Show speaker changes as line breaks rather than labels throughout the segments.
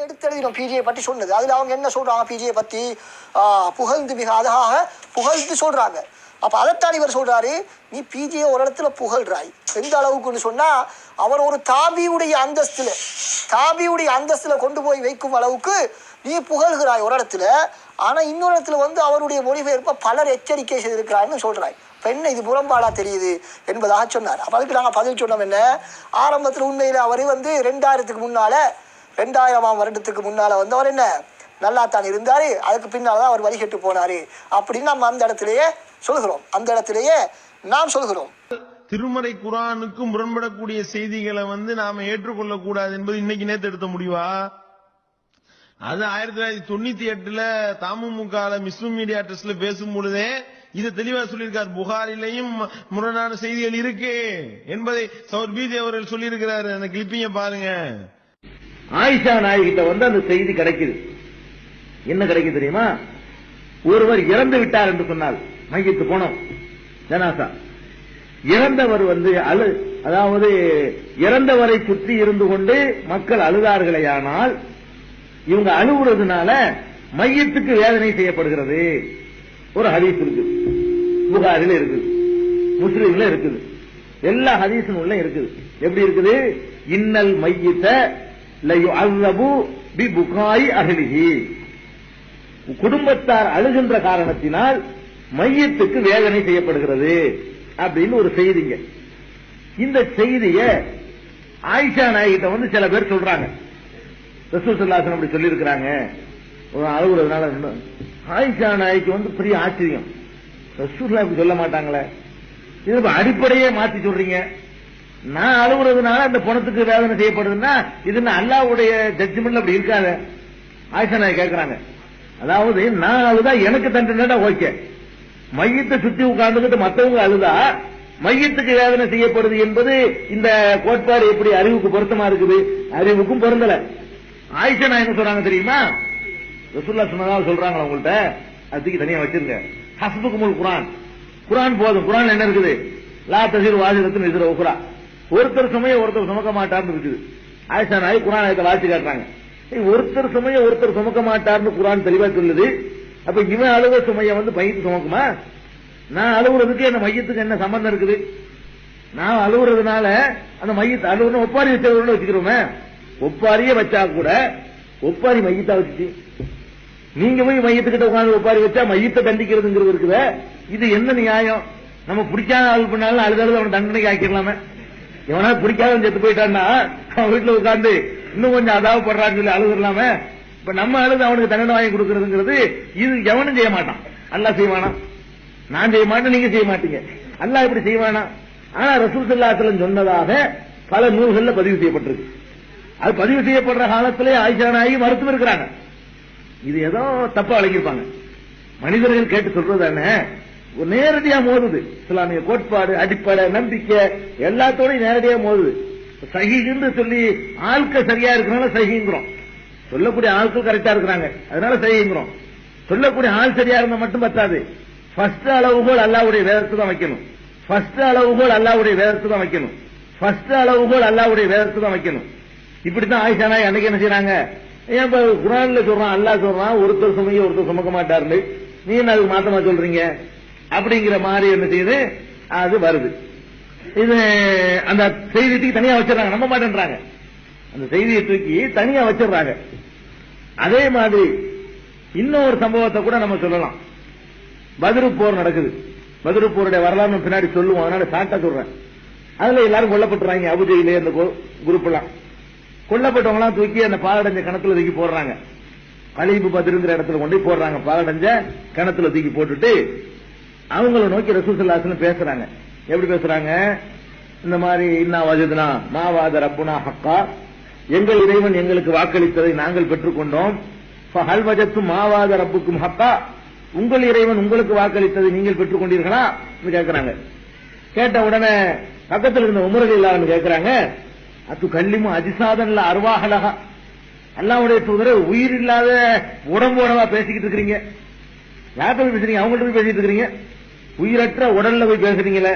புத்தகத்தில் எடுத்து எழுதினோம் பிஜியை பற்றி சொன்னது. அதில் அவங்க என்ன சொல்கிறாங்க பிஜியை பற்றி? புகழ்ந்து மிக அழகாக புகழ்ந்து சொல்கிறாங்க அப்போ அதைத்தான் இவர் சொல்கிறாரு நீ பிஜியை ஒரு இடத்துல புகழ்றாய். எந்த அளவுக்குன்னு சொன்னால் அவர் ஒரு தாபியுடைய அந்தஸ்தில் தாபியுடைய அந்தஸ்தில் கொண்டு போய் வைக்கும் அளவுக்கு நீ புகழ்கிறாய் ஒரு இடத்துல. ஆனால் இன்னொரு இடத்துல வந்து அவருடைய மொழிபெயர்ப்பை பலர் எச்சரிக்கை செய்திருக்கிறான்னு சொல்கிறாய் பெண்ணை இது புறம்பாலாக தெரியுது என்பதாக சொன்னார். அப்போ அதுக்கு நாங்கள் பதில் சொன்னோம் என்ன? ஆரம்பத்தில் உண்மையில் அவர் வந்து ரெண்டாயிரத்துக்கு முன்னால் ரெண்டாயிரமாம் வருடத்துக்கு முன்னால் வந்தவர் என்ன? நல்லா தான் இருந்தார். அதுக்கு பின்னால் தான் அவர் வழிகட்டு போனார். அப்படின்னு நம்ம அந்த இடத்திலேயே சொல்கிறோம் அந்த இடத்திலேயே நாம் சொல்கிறோம்
திருமறை குரானுக்கு முரண்படக்கூடிய செய்திகளை வந்து நாம ஏற்றுக்கொள்ள கூடாது என்பது இன்னைக்கு நேத்து எடுத்த முடிவா? அது ஆயிரத்தி தொள்ளாயிரத்தி தொண்ணூத்தி எட்டுல தமுமுக முஸ்லிம் மீடியா ட்ரஸ்ட்ல பேசும் பொழுதே இதை தெளிவா சொல்லியிருக்கார். புகாரிலையும் முரணான செய்திகள் இருக்கு என்பதை சௌர் பிஜி அவர்கள் சொல்லியிருக்கிறாரு. அந்த கிளிப்பிங்க பாருங்க.
ஆயிஷா நாயகிட்ட வந்து அந்த செய்தி கிடைக்குது. என்ன கிடைக்குது தெரியுமா? ஒருவர் இறந்து விட்டார் என்று சொன்னால் மையத்து போனோம் ஜனாசா. இறந்தவர் வந்து அழு அதாவது இறந்தவரை சுற்றி இருந்து கொண்டு மக்கள் அழுதார்களேயானால் இவங்க அழுகுறதுனால மையத்துக்கு வேதனை செய்யப்படுகிறது. ஒரு ஹதீஸ் இருக்கு புகாரில் இருக்குது. முஸ்லீம்ல இருக்குது. எல்லா ஹதீஸ் உள்ள இருக்குது. எப்படி இருக்குது? இன்னல் மையத்தை புகாய் அகலிஹி. குடும்பத்தார் அழுகின்ற காரணத்தினால் மையத்துக்கு வேதனை செய்யப்படுகிறது அப்படின்னு ஒரு செய்திங்க இந்த செய்திய ஆயிஷா நாயகிட்ட வந்து சில பேர் சொல்றாங்க. ரசூசல்லாசன் அப்படி சொல்லியிருக்கிறாங்க. ஒரு அழுகுறதுனால ஆயிஷா நாய்க்கு வந்து பெரிய ஆச்சரியம். ரசூல்லா இப்படி சொல்ல மாட்டாங்களே. இது அடிப்படையே மாத்தி சொல்றீங்க. நான் அழுகுறதுனால அந்த பணத்துக்கு வேதனை செய்யப்படுதுன்னா இது என்ன அல்லாவுடைய ஜட்ஜ்மெண்ட்ல அப்படி இருக்காத? ஆயிஷா நாய் கேக்குறாங்க. அதாவது நான் அழுதா எனக்கு தண்டனை ஓகே. மையத்தை சுத்தி உட்கார்ந்துகிட்டு மத்தவங்க அழுதா மையத்துக்கு வேதனை செய்யப்படுது என்பது இந்த கோட்பாடு எப்படி அறிவுக்கு பொருத்தமா இருக்குது? அறிவுக்கும் பொருந்தல. ஆயிஷா நான் என்ன சொல்றாங்க தெரியுமா ரசுல்லா சொன்னதா சொல்றாங்களா உங்கள்ட்ட? அதுக்கு தனியா வச்சிருங்க. ஹஸ்புக்குமுல் குரான். குரான் போதும். குரான் என்ன இருக்குது? லா தசீர் வாசிரத்தின் எதிர உக்குரா ஒருத்தர் சுமைய ஒருத்தர் சுமக்க மாட்டார்னு இருக்குது. ஆயிஷா நாய் குரான் ஆயத்தை வாசி காட்டுறாங்க. ஒருத்தர் சுமைய ஒருத்தர் சுமக்க மாட்டார்னு குரான் தெளிவா சொல்லுது. அப்ப இவன் அழுவ சுமைய வந்து பையத்து சுமக்குமா? நான் அழுகுறதுக்கு அந்த மையத்துக்கு என்ன சம்பந்தம் இருக்குது? நான் அழுகுறதுனால அந்த மையத்தை அழுகுறன்னு ஒப்பாரி வச்சவர்கள் வச்சுக்கிறோமே. ஒப்பாரியே வச்சா கூட ஒப்பாரி மையத்தா வச்சுச்சு. நீங்க போய் மையத்துக்கிட்ட உட்காந்து ஒப்பாரி வச்சா மையத்தை தண்டிக்கிறதுங்கிறது இருக்குது. இது என்ன நியாயம்? நம்ம பிடிக்காத ஆள் பண்ணாலும் அழுது அழுது அவனை தண்டனைக்கு ஆக்கிடலாமே. எவனா பிடிக்காத செத்து போயிட்டான்னா அவன் வீட்டுல உட்கார்ந்து இன்னும் கொஞ்சம் அதாவது படுறான்னு சொல்லி அழுதுலாம இப்ப நம்ம அழுது அவனுக்கு தண்டனை வாங்கி கொடுக்கறதுங்கிறது இது எவனும் செய்ய மாட்டான். அல்லாஹ் செய்வானா? நான் செய்ய மாட்டேன் நீங்க செய்ய மாட்டீங்க. அல்லா இப்படி செய்வானா? ஆனா ரசூல் ஸல்லல்லாஹு சொன்னதாக பல நூல்கள்ல பதிவு செய்யப்பட்டிருக்கு. அது பதிவு செய்யப்படுற காலத்திலே ஆயிஷா மருத்துவம் இருக்கிறாங்க. இது ஏதோ தப்பா அழகிருப்பாங்க மனிதர்கள் கேட்டு சொல்றது தானே நேரடியா மோதுது. இஸ்லாமிய கோட்பாடு அடிப்படை நம்பிக்கை எல்லாத்தோடையும் நேரடியா மோதுது. சகின்னு சொல்லி ஆட்கள் சரியா இருக்கிறனால சகிங்கிறோம் சொல்லக்கூடிய ஆட்கள் கரெக்டா இருக்கிறாங்க. அதனால சகிங்கிறோம் சொல்லக்கூடிய ஆள் சரியா இருந்தா மட்டும் பத்தாது. ஃபர்ஸ்ட் அளவுகோல் அல்லாவுடைய வேதத்தை தான் வைக்கணும். ஃபர்ஸ்ட் அளவுகோல் அல்லாவுடைய வேதத்தை தான் வைக்கணும். ஃபர்ஸ்ட் அளவுகோல் அல்லாவுடைய வேதத்தை தான் வைக்கணும். இப்படித்தான் ஆயிஷா நாய் அன்னைக்கு என்ன செய்யறாங்க ஏன் இப்ப குரான்ல சொல்றான் அல்லா சொல்றான் ஒருத்தர் சுமைய ஒருத்தர் சுமக்க மாட்டாருன்னு. நீ என்ன அதுக்கு மாத்தமா சொல்றீங்க? அப்படிங்கிற மாதிரி என்ன செய்யுது? அது வருது. இது அந்த செய்தி தூக்கி தனியா வச்சிடறாங்க. நம்ப மாட்டேன்றாங்க. அந்த செய்தியை தூக்கி தனியா வச்சிடுறாங்க. அதே மாதிரி இன்னொரு சம்பவத்தை கூட நம்ம சொல்லலாம். பதிரு போர் நடக்குது. பதிரு போருடைய வரலாறு பின்னாடி சொல்லுவோம். அதனால சாட்டா சொல்றேன். அதுல எல்லாரும் கொல்லப்பட்டுறாங்க. அபுஜையிலே அந்த குரூப் எல்லாம் கொல்லப்பட்டவங்க எல்லாம் தூக்கி அந்த பாலடைஞ்ச கிணத்துல தூக்கி போடுறாங்க. கலீபு பதிருங்கிற இடத்துல கொண்டு போடுறாங்க. பாலடைஞ்ச கிணத்துல தூக்கி போட்டுட்டு அவங்கள நோக்கி ரசூசல்லாசன் பேசுறாங்க. எப்படி பேசுறாங்க? இந்த மாதிரி இன்னா வஜதுனா மாவாத ரப்புனா ஹக்கா. எங்கள் இறைவன் எங்களுக்கு வாக்களித்ததை நாங்கள் பெற்றுக்கொண்டோம். ஹல் வஜத்து மாவாத ரப்புக்கும் ஹக்கா. உங்கள் இறைவன் உங்களுக்கு வாக்களித்ததை நீங்கள் பெற்றுக்கொண்டீர்களா? கேட்கிறாங்க கேட்ட உடனே பக்கத்தில் இருந்த உமரல் இல்லாமல் கேட்கிறாங்க அது கல்லிமும் அதிசாதன்ல அருவாகலகா அல்லாவுடைய தூதரை உயிர் இல்லாத உடம்போடவா பேசிக்கிட்டு இருக்கிறீங்க. யார்கிட்ட போய் பேசுறீங்க? அவங்கள்ட்ட போய் பேசிட்டு இருக்கிறீங்க? உயிரற்ற உடல்ல போய் பேசுறீங்களே?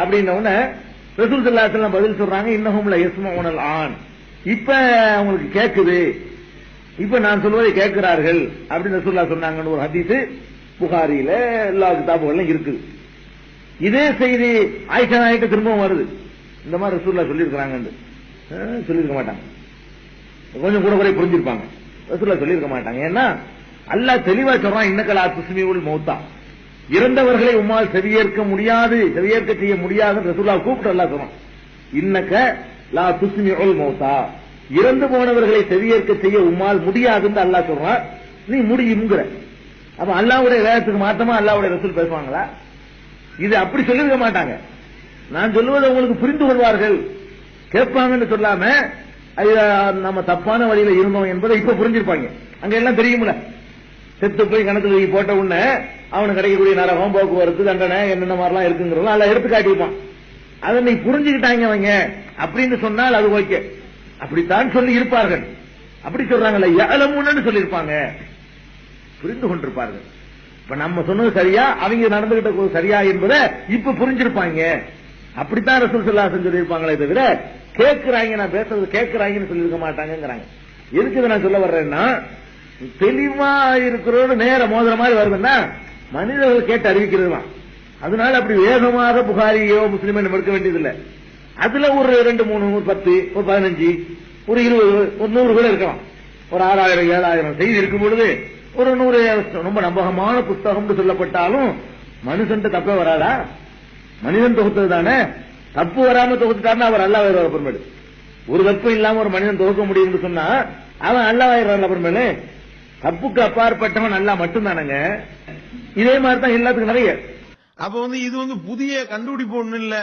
அப்படின்ன உடனே ரசூல் சல்லாத்துல பதில் சொல்றாங்க இன்னஹும்ல உணல் ஆன் இப்ப அவங்களுக்கு கேக்குது. இப்ப நான் சொல்வதை கேட்கிறார்கள் அப்படின்னு ரசூல்லா சொன்னாங்கன்னு ஒரு ஹதீஸ் புகாரியில எல்லா கிதாபுகளும் இருக்குது இதே செய்தி ஆயிஷா நாய்க்கு திரும்பவும் வருது. இந்த மாதிரி ரசூல்லா சொல்லியிருக்கிறாங்கன்னு. சொல்லியிருக்க மாட்டாங்க. கொஞ்சம் கூட குறை புரிஞ்சிருப்பாங்க. ரசூல்லா சொல்லியிருக்க மாட்டாங்க. ஏன்னா அல்லாஹ் தெளிவா சொல்றான் இன்னக்கலா துஸ்மி உள் மௌத்தான் இறந்தவர்களை உம்மால் செவியேற்க முடியாது செவியேற்க செய்ய முடியாது ரசூல்லா கூப்பிட்டு அல்லாஹ் இன்னக்க லா துஸ்மிஉல் மௌசா இறந்து போனவர்களை செவியேற்க செய்ய உம்மால் முடியாதுன்னு அல்லாஹ் சொல்றான். நீ முடியுங்கிற அப்ப அல்லாவுடைய வேதத்துக்கு மாத்தமா அல்லாவுடைய ரசூல் பேசுவாங்களா? இது அப்படி சொல்லிருக்க மாட்டாங்க. நான் சொல்லுவதை உங்களுக்கு புரிந்து கொள்வார்கள். கேட்பாங்கன்னு சொல்லாம அது, நம்ம தப்பான வழியில இருந்தோம் என்பதை இப்ப புரிஞ்சிருப்பாங்க. அங்க எல்லாம் தெரியுமில்ல செத்து போய் கணக்கு தூக்கி போட்ட உடனே அவனுக்கு கிடைக்கக்கூடிய நரகம் போக்குவரத்து தண்டனை என்னென்ன மாதிரிலாம் இருக்குங்கிறதெல்லாம் அதில் எடுத்து காட்டியிருப்பான். அதை நீ புரிஞ்சுக்கிட்டாங்க அவங்க. அப்படின்னு சொன்னால் அது ஓகே. அப்படித்தான் சொல்லி இருப்பார்கள். அப்படி சொல்றாங்கல்ல ஏலமுன்னு சொல்லியிருப்பாங்க. புரிந்து கொண்டிருப்பார்கள். இப்ப நம்ம சொன்னது சரியா? அவங்க நடந்துகிட்ட சரியா என்பதை இப்ப புரிஞ்சிருப்பாங்க. அப்படித்தான் ரசூல் சொல்லா சொல்லியிருப்பாங்களே தவிர கேட்கிறாங்க நான் பேசுறது கேட்கிறாங்கன்னு சொல்லியிருக்க மாட்டாங்கங்கிறாங்க. எதுக்கு இதை நான் சொல்ல வர்றேன்னா தெளிவா இருக்கிறோடு நேர மோதுற மாதிரி வருதுன்னா மனிதர்கள் கேட்டு அறிவிக்கிறது தான் அதனால அப்படி வேகமாக புகாரியோ முஸ்லீமோ நம்ம இருக்க வேண்டியதில்லை. அதுல ஒரு ரெண்டு மூணு ஒரு பத்து ஒரு பதினஞ்சு ஒரு இருபது ஒரு நூறு கூட இருக்கலாம். ஒரு ஆறாயிரம் ஏழாயிரம் செய்தி இருக்கும் பொழுது ஒரு நூறு ரொம்ப நம்பகமான புஸ்தகம்னு சொல்லப்பட்டாலும் மனுஷன் தப்பே வராதா? மனிதன் தொகுத்தது தானே? தப்பு வராம தொகுத்துட்டாருன்னா அவர் அல்லா வேறு அப்புறமேடு ஒரு தப்பு இல்லாம ஒரு மனிதன் தொகுக்க முடியும்னு சொன்னா அவன் அல்லாவாயிரம் அப்புறமேலு தப்புக்கு அப்பாற்பட்டவன் நல்லா மட்டும்தானங்க? இதே மாதிரி தான் எல்லாத்துக்கும் நிறைய.
அப்ப வந்து இது வந்து புதிய கண்டுபிடிப்பு ஒண்ணு இல்ல.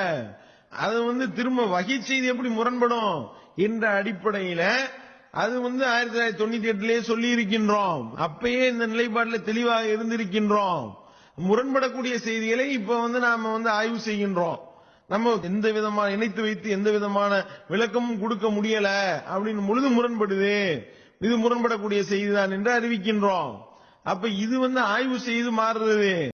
அது வந்து திரும்ப வகை செய்தி எப்படி முரண்படும் என்ற அடிப்படையில அது வந்து ஆயிரத்தி தொள்ளாயிரத்தி தொண்ணூத்தி எட்டுலயே சொல்லி இருக்கின்றோம் அப்பயே இந்த நிலைப்பாட்டில் தெளிவாக இருந்திருக்கின்றோம். முரண்படக்கூடிய செய்திகளை இப்ப வந்து நாம வந்து ஆய்வு செய்கின்றோம். நம்ம எந்த விதமான இணைத்து வைத்து எந்த விதமான விளக்கமும் கொடுக்க முடியல அப்படின்னு முழுது முரண்படுது. இது முரண்படக்கூடிய செய்திதான் என்று அறிவிக்கின்றோம். அப்ப இது வந்து ஆய்வு செய்து மாறுறது.